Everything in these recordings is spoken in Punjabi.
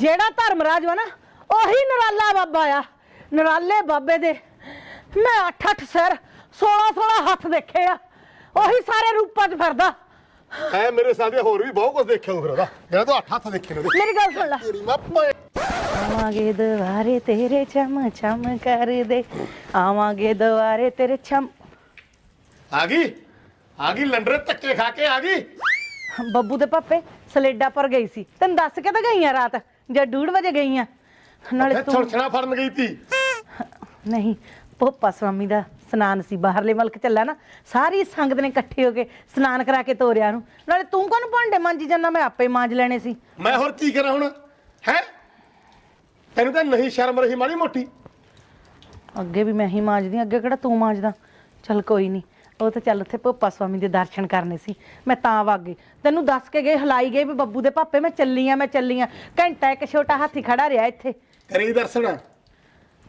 ਜਿਹੜਾ ਧਰਮਰਾਜ ਵਾ ਨਾ ਉਹੀ ਨਰਾਲਾ ਬਾਬਾ ਆ। ਨਰਾਲੇ ਬਾਬੇ ਦੇ। ਮੈਂ ਅੱਠ ਅੱਠ ਸਿਰ 16 16 ਹੱਥ ਦੇਖੇ ਆ। ਉਹੀ ਸਾਰੇ ਰੂਪਾਂ 'ਚ ਫਿਰਦਾ। ਐ ਮੇਰੇ ਸਾਹਮਣੇ ਹੋਰ ਵੀ ਬਹੁਤ ਕੁਝ ਦੇਖਿਆ ਹੋਊ ਫਿਰ ਉਹਦਾ ਜਿਹੜਾ ਤੂੰ ਅੱਠ ਹੱਥ ਦੇਖੇ ਨੇ ਉਹਦੇ। ਮੇਰੀ ਗੱਲ ਸੁਣ ਲੈ। ਤੇਰੀ ਮਾਂ ਭੈਣ। ਆਵਾਂਗੇ ਦੁਆਰੇ ਤੇਰੇ ਚਮ ਚਮ ਕਰਦੇ ਆਵਾਂਗੇ ਦੁਆਰੇ ਤੇਰੇ ਚਮ। ਆ ਗਈ? ਆ ਗਈ ਲੰਡਰੇ ਧੱਕੇ ਖਾ ਕੇ ਆ ਗਈ? ਬੱਬੂ ਦੇ ਪਾਪੇ ਸਲੇਡਾ ਪਰ ਗਈ ਸੀ। ਤੈਨੂੰ ਦੱਸ ਕੇ ਤਾਂ ਗਈਆਂ ਰਾਤ ਜਾਂ 2:30 ਵਜੇ ਗਈਆਂ। ਨਾਲੇ ਫਿਰ ਤੂੰ ਛੁਣਛਣਾ ਫੜਨ ਗਈ ਤੀ। ਨਹੀਂ ਪੋਪਾ ਸਵਾਮੀ ਦਾ ਸਨਾਨ ਸੀ ਬਾਹਰਲੇ ਮੁਲਕ ਚੱਲਾ ਨਾ ਸਾਰੀ ਸੰਗਤ ਨੇ ਇਕੱਠੇ ਹੋ ਕੇ ਸਨਾਨ ਕਰਾ ਕੇ ਤੋਰਿਆ ਨੂੰ। ਨਾਲੇ ਤੂੰ ਕੌਣ ਭਾਂਡੇ ਮਾਂਜੀ ਜਾਂਦਾ ਮੈਂ ਆਪੇ ਮਾਂਜ ਲੈਣੇ ਸੀ। ਮੈਂ ਹੋਰ ਕੀ ਕਰਾਂ ਹੁਣ? ਹੈ? ਤੈਨੂੰ ਤਾਂ ਨਹੀਂ ਸ਼ਰਮ ਰਹੀ ਮਾੜੀ ਮੋਟੀ। ਅੱਗੇ ਵੀ ਮੈਂ ਹੀ ਮਾਂਜਦੀ ਅੱਗੇ ਕਿਹੜਾ ਤੂੰ ਮਾਂਜਦਾ? ਚੱਲ ਕੋਈ ਨਹੀਂ ਉਹ ਤਾਂ ਚੱਲ ਉੱਥੇ ਪੋਪਾ ਸਵਾਮੀ ਦੇ ਦਰਸ਼ਨ ਕਰਨੇ ਸੀ। ਮੈਂ ਤਾਂ ਵਗ ਗਈ। ਤੈਨੂੰ ਦੱਸ ਕੇ ਗਏ ਹਲਾਈ ਗਏ ਵੀ ਬੱਬੂ ਦੇ ਪਾਪੇ ਮੈਂ ਚੱਲੀ ਆ ਮੈਂ ਚੱਲੀ ਆ। ਘੰਟਾ ਇੱਕ ਛੋਟਾ ਹਾਥੀ ਖੜਾ ਰਿਹਾ ਇੱਥੇ। ਕਰੀ ਦਰਸ਼ਨ?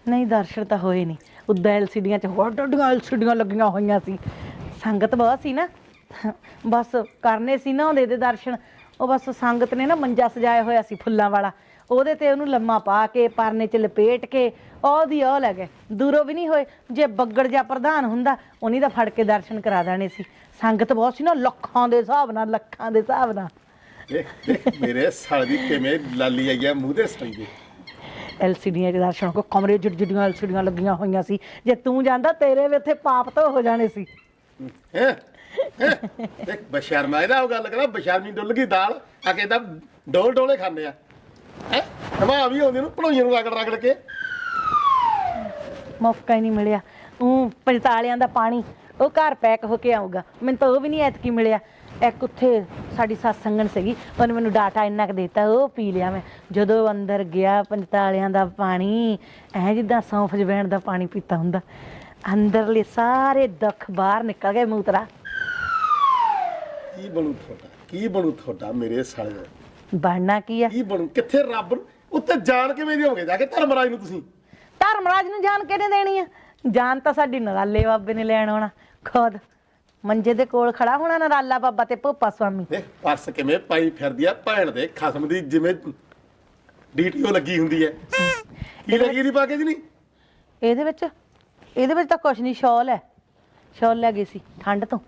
ਨਹੀਂ ਦਰਸ਼ਨ ਤਾਂ ਹੋਏ ਨਹੀਂ। ਉੱਦਾਂ ਐਲਸੀਡੀਆਂ 'ਚ ਹੋਰ ਡੱਡੀਆਂ ਐਲਸੀਡੀਆਂ ਲੱਗੀਆਂ ਹੋਈਆਂ ਸੀ। ਸੰਗਤ ਬਹੁਤ ਸੀ ਨਾ। ਬਸ ਕਰਨੇ ਸੀ ਨਾ ਉਹਦੇ ਦੇ ਦਰਸ਼ਨ। ਉਹ ਬਸ ਸੰਗਤ ਨੇ ਨਾ ਮੰਜਾ ਸਜਾਇਆ ਹੋਇਆ ਸੀ ਫੁੱਲਾਂ ਵਾਲਾ। ਉਹਦੇ ਤੇ ਉਹਨੂੰ ਲੰਮਾ ਪਾ ਕੇ ਪਰਨੇ 'ਚ ਲਪੇਟ ਕੇ ਉਹਦੀ ਉਹ ਲੈ ਗਏ। ਦੂਰੋਂ ਵੀ ਨਹੀਂ ਹੋਏ। ਜੇ ਬੱਗੜ ਜਾਂ ਪ੍ਰਧਾਨ ਹੁੰਦਾ ਉਹਨੀ ਦਾ ਫੜ ਕੇ ਦਰਸ਼ਨ ਕਰਾ ਦੇਣੇ ਸੀ। ਸੰਗਤ ਬਹੁਤ ਸੀ ਨਾ ਲੱਖਾਂ ਦੇ ਹਿਸਾਬ ਨਾਲ ਲੱਖਾਂ ਦੇ ਹਿਸਾਬ ਨਾਲ। ਦੇਖ ਮੇਰੇ ਸਾਲ ਦੀ ਕਿਵੇਂ ਲਾਲੀ ਆਈ ਆ ਮੂੰਹ ਦੇ। ਸੰਗੇ ਐਲਸੀਡੀਆਂ ਦੇ ਦਰਸ਼ਨ ਕੋ ਕਮਰੇ ਜੁੜ ਜੁੜੀਆਂ ਐਲਸੀਡੀਆਂ ਲੱਗੀਆਂ ਹੋਈਆਂ ਸੀ। ਜੇ ਤੂੰ ਜਾਂਦਾ ਤੇਰੇ ਵੀ ਇੱਥੇ ਪਾਪ ਤੋਂ ਹੋ ਜਾਣੇ ਸੀ। ਹੈ? ਦੇਖ ਬਸ਼ਰਮਾ ਇਹਦਾ ਉਹ ਗੱਲ ਕਰਾਂ, ਬਸ਼ਰਮੀ ਡੁੱਲ ਗਈ ਦਾਲ, ਆ ਕੇ ਤਾਂ ਡੋਲ ਡੋਲੇ ਖਾਂਦੇ ਆ। ਹੈ? ਨਮਾ ਵੀ ਆਉਂਦੀ ਨੂੰ ਭਣੋਈਆਂ ਨੂੰ ਰਗੜ ਰਗੜ ਕੇ। ਮੌਕਾ ਹੀ ਨਹੀਂ ਮਿਲਿਆ। ਉਹ ਪੰਤਾਲਿਆਂ ਦਾ ਪਾਣੀ, ਉਹ ਘਰ ਪੈਕ ਹੋ ਕੇ ਆਊਗਾ। ਮੈਨੂੰ ਤਾਂ ਉਹ ਵੀ ਨਹੀਂ ਐਤਕੀ ਮਿਲਿਆ। ਇੱਕ ਉੱਥੇ ਸਾਡੀ ਸਤਸੰਗਣ ਸੀਗੀ, ਉਹਨੇ ਮੈਨੂੰ ਡਾਟਾ ਇੰਨਾ ਕੁ ਦਿੱਤਾ, ਉਹ ਪੀ ਲਿਆ ਮੈਂ। ਜਦੋਂ ਅੰਦਰ ਗਿਆ ਪੰਤਾਲਿਆਂ ਦਾ ਪਾਣੀ, ਐ ਜਿੱਦਾਂ ਸੌਂਫ ਜਵੈਣ ਦਾ ਪਾਣੀ ਪੀਤਾ ਹੁੰਦਾ। ਅੰਦਰਲੇ ਸਾਰੇ ਦੁੱਖ ਬਾਹਰ ਨਿਕਲ ਗਏ ਮੂਤਰਾ ਕੀ ਬਣੂ ਤੁਹਾਡਾ? ਕੀ ਬਣੂ ਤੁਹਾਡਾ ਮੇਰੇ ਸਾਲੇ ਦਾ? ਬਣਨਾ ਕੀ ਆ? ਕੀ ਬਣੂ? ਕਿੱਥੇ ਰੱਬ ਨੂੰ? ਉੱਤੇ ਜਾਣ ਕਿਵੇਂ ਦਿਓਗੇ ਜਾ ਕੇ ਧਰਮਰਾਜ ਨੂੰ ਤੁਸੀਂ। ਧਰਮਰਾਜ ਨੂੰ ਜਾਨ ਕਿਹਨੇ ਦੇਣੀ ਆ? ਜਾਨ ਤਾਂ ਸਾਡੀ ਨਰਾਲੇ ਬਾਬੇ ਨੇ ਲੈਣ ਆਉਣਾ। ਖੁਦ। ਮੰਜੇ ਦੇ ਕੋਲ ਖੜਾ ਹੋਣਾ ਨਰਾਲਾ ਬਾਬਾ ਤੇ ਭੋਪਾ ਸਵਾਮੀ। ਦੇਖ ਪਰਸ ਕਿਵੇਂ ਪਾਈ ਫਿਰਦੀ ਆ ਭੈਣ ਦੇ ਖਸਮ ਦੀ ਜਿਵੇਂ ਡੀਟੀਓ ਲੱਗੀ ਹੁੰਦੀ ਹੈ। ਕੀ ਲੱਗੀ ਦੀ ਪਾਕੇ ਜੀ ਨਹੀਂ? ਇਹਦੇ ਵਿੱਚ ਇਹਦੇ ਵਿੱਚ ਤਾਂ ਕੁਛ ਨਹੀਂ ਸ਼ਾਲ ਹੈ। ਸ਼ਾਲ ਲੈ ਗਈ ਸੀ ਠੰਡ ਤੋਂ।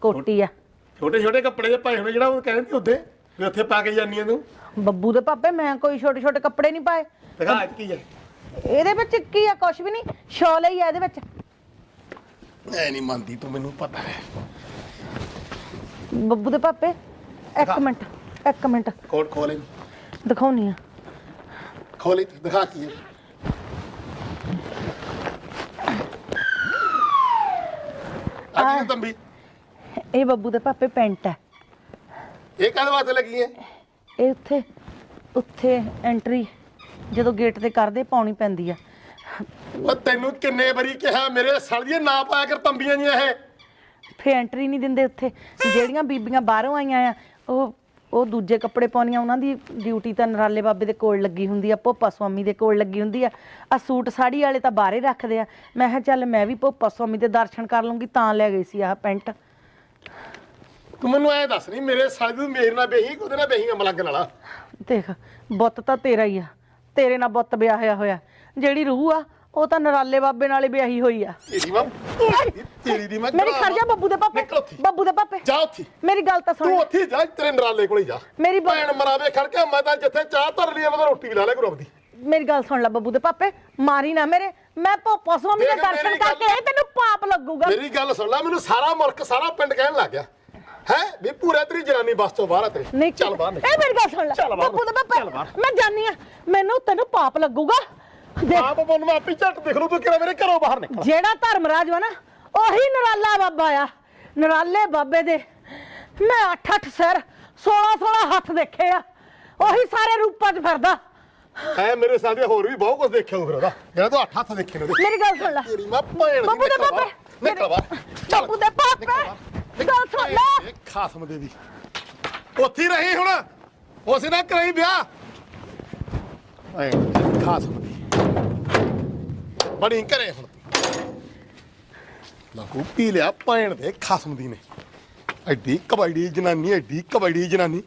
ਕੋਟੀ ਆ। ਛੋਟੇ ਛੋਟੇ ਕੱਪੜੇ ਜਿਹੇ ਪਾਏ ਹੋਣੇ ਜਿਹੜਾ ਉਹ ਕਹਿੰਦੇ ਉੱਤੇ ਵੀ ਉੱਥੇ ਪਾ ਕੇ ਜਾਨੀ ਆ ਤੂੰ। ਬੱਬੂ ਦੇ ਪਾਪੇ ਮੈਂ ਕੋਈ ਛੋਟੇ ਛੋਟੇ ਕੱਪੜੇ ਨਹੀਂ ਪਾਏ। ਦਿਖਾ ਅੱਜ ਕੀ ਹੈ ਇਹਦੇ ਵਿੱਚ ਕੀ ਆ ਕੁਛ ਵੀ ਨਹੀਂ ਸ਼ਾਲ ਹੀ ਆ ਇਹਦੇ ਵਿੱਚ। ਐ ਨਹੀਂ ਮੰਨਦੀ ਤੂੰ ਮੈਨੂੰ ਪਤਾ ਹੈ। ਬੱਬੂ ਦੇ ਪਾਪੇ ਇੱਕ। ਮਿੰਟ ਇੱਕ ਮਿੰਟ। ਕੋਟ ਖੋਲੇ ਦਿਖਾਉਣੀ ਆ। ਖੋਲੇ ਦਿਖਾ ਕੀ ਹੈ। ਆ ਤੰਬੀ? ਇਹ ਬੱਬੂ ਦੇ ਪਾਪੇ ਪੈਂਟ ਹੈ। ਇਹ ਕਾਹਦੇ ਵਾਸਤੇ ਲੱਗੀ ਹੈ? ਇਹ ਉੱਥੇ ਉੱਥੇ ਐਂਟਰੀ ਜਦੋਂ ਗੇਟ ਤੇ ਕਰਦੇ ਪਾਉਣੀ ਪੈਂਦੀ ਆ ਉਹ ਤੈਨੂੰ ਕਿੰਨੇ ਵਾਰੀ ਕਿਹਾ ਮੇਰੇ ਸਲਦੀਏ ਨਾ ਪਾਇਆ ਕਰ ਤੰਬੀਆਂ ਜੀਆਂ ਇਹ। ਫੇ ਐਂਟਰੀ ਨਹੀਂ ਦਿੰਦੇ ਉੱਥੇ। ਜਿਹੜੀਆਂ ਬੀਬੀਆਂ ਬਾਹਰੋਂ ਆਈਆਂ ਆ ਉਹ ਉਹ ਦੂਜੇ ਕੱਪੜੇ ਪਾਉਣੀਆਂ ਉਹਨਾਂ ਦੀ ਡਿਊਟੀ ਤਾਂ ਨਰਾਲੇ ਬਾਬੇ ਦੇ ਕੋਲ ਲੱਗੀ ਹੁੰਦੀ ਆ ਭੋਪਾ ਸਵਾਮੀ ਦੇ ਕੋਲ ਲੱਗੀ ਹੁੰਦੀ ਆ। ਆ ਸੂਟ ਸਾੜੀ ਵਾਲੇ ਤਾਂ ਬਾਹਰੇ ਰੱਖਦੇ ਆ। ਮੈਂ ਕਿਹਾ ਚੱਲ ਮੈਂ ਵੀ ਭੋਪਾ ਸਵਾਮੀ ਦੇ ਦਰਸ਼ਨ ਕਰ ਲੂੰਗੀ ਤਾਂ ਲੈ ਗਈ ਸੀ ਆਹ ਪੈਂਟ। ਤੂੰ ਮੈਨੂੰ ਐ ਦੱਸ ਨਹੀਂ ਮੇਰੇ ਸਾਲੇ ਤੂੰ ਮੇਰੇ ਨਾਲ ਬੇਹੀ ਕਿ ਉਹਦੇ ਨਾਲ ਬੇਹੀ ਮਲੰਗ ਨਾਲਾ? ਦੇਖ ਬੁੱਤ ਤਾਂ ਤੇਰਾ ਹੀ ਆ। ਤੇਰੇ ਨਾਲ ਬੁੱਤ ਵਿਆਹਿਆ ਹੋਇਆ। ਜਿਹੜੀ ਰੂਹ ਆ ਉਹ ਤਾਂ ਨਰਾਲੇ ਬਾਬੇ ਨਾਲੇ ਵਿਆਹੀ ਹੋਈ ਆ। ਤੇਰੀ ਮਾਂ ਤੇਰੀ ਦੀ ਮੈਂ ਮੇਰੀ ਖੜ ਜਾ ਬੱਬੂ ਦੇ ਪਾਪੇ ਨਿਕਲ ਉੱਥੇ। ਬੱਬੂ ਦੇ ਪਾਪੇ। ਜਾ ਉੱਥੇ। ਮੇਰੀ ਗੱਲ ਤਾਂ ਤੂੰ ਸੁਣ ਉੱਥੇ ਜਾ ਤੇਰੇ ਨਰਾਲੇ ਕੋਲੇ ਜਾ। ਮੇਰੀ ਬ- ਭੈਣ ਮਰਾਵੇ ਖੜ ਕੇ ਮੈਂ ਤਾਂ ਜਿੱਥੇ ਚਾਹ ਧਰ ਲਈ ਆ, ਮੈਂ ਤਾਂ ਰੋਟੀ ਵੀ ਲਾ ਲੈ ਗੁਰੂ ਦੀ ਮੇਰੀ ਗੱਲ ਸੁਣ ਲੈ ਬੱਬੂ ਦੇ ਪਾਪੇ ਮਾਰੀ ਨਾ ਮੇਰੇ। ਮੈਂ ਭੋਪਾ ਸਵਾਮੀ ਦੇ ਦਰਸ਼ਨ ਮੇਰੀ ਗੱਲ- ਕਰਕੇ ਆਈ, ਤੈਨੂੰ ਪਾਪ ਲੱਗੂਗਾ। ਮੇਰੀ ਗੱਲ ਸੁਣ ਲੈ ਮੈਨੂੰ ਸਾਰਾ ਮੁਲਕ ਸਾਰਾ ਪਿੰਡ ਕਹਿਣ ਲੱਗ ਗਿਆ। ਹੈ? ਵੀ ਪੂਰਾ ਤੇਰੀ ਜਨਾਨੀ ਬਸ ਤੋਂ ਬਾਹਰ ਆ ਤੇਰੇ। ਨਹੀਂ ਚੱਲ ਬਾਹਰ ਨਿਕਲ। ਇਹ ਮੇਰੀ ਗੱਲ ਸੁਣ ਲੈ। ਚੱਲ ਬਾਹਰ ਬੱਬੂ ਦੇ ਚੱਲ ਪਾਪੇ। ਮੈਂ ਜਾਨੀ ਆ ਮੈਨੂੰ ਤੈਨੂੰ ਪਾਪ ਲੱਗੂਗਾ। ਦੇਖ ਆਪ ਬੋਲ ਮੈਂ ਆਪੀ ਝੱਟ ਦੇਖ ਲੂ ਤੂੰ ਕਿਹੜਾ ਮੇਰੇ ਘਰੋਂ ਬਾਹਰ ਨਿਕਲ। ਜਿਹੜਾ ਧਰਮਰਾਜ ਵਾ ਨਾ ਉਹੀ ਨਰਾਲਾ ਬਾਬਾ ਆ। ਨਰਾਲੇ ਬਾਬੇ ਦੇ। ਮੈਂ ਅੱਠ ਅੱਠ ਸਿਰ 16 16 ਹੱਥ ਦੇਖੇ ਆ। ਉਹੀ ਸਾਰੇ ਰੂਪਾਂ 'ਚ ਫਿਰਦਾ। ਐ ਮੇਰੇ ਸਾਹਮਣੇ ਹੋਰ ਵੀ ਬਹੁਤ ਕੁਝ ਦੇਖਿਆ ਹੋਊ ਫਿਰ ਉਹਦਾ। ਜਿਹੜਾ ਤੂੰ ਅੱਠ ਹੱਥ ਦੇਖੇ ਨੇ ਉਹਦੇ। ਮੇਰੀ ਗੱਲ ਸੁਣ ਲੈ। ਤੇਰੀ ਮਾਂ ਭੈਣ ਦੀ ਬੱਬੂ ਦੇ ਨਿਕਲ ਬਾਹਰ, ਪਾਪੇ ਨਿਕਲ ਬਾਹਰ ਚੱਲ ਬੱਬੂ ਦੇ ਪਾਪੇ ਗੱਲ ਸੁਣ ਲੈ। ਇਹ ਖਾਸਮ ਦੇ ਦੀ ਉੱਥੇ ਹੀ ਰਹੀ ਹੁਣ। ਉਸੇ ਨਾਲ ਕਰਾਈ ਵਿਆਹ। ਐ ਖਾਸਮ ਦੀ। ਬੜੀ ਘਰੇ ਹੁਣ। ਲਾਗੂ ਪੀ ਲਿਆ ਭੈਣ ਦੇ ਖਾਸਮ ਦੀ ਨੇ। ਐਡੀ ਕਬੱਡੀ ਜਨਾਨੀ ਐਡੀ ਕਬੱਡੀ ਜਨਾਨੀ।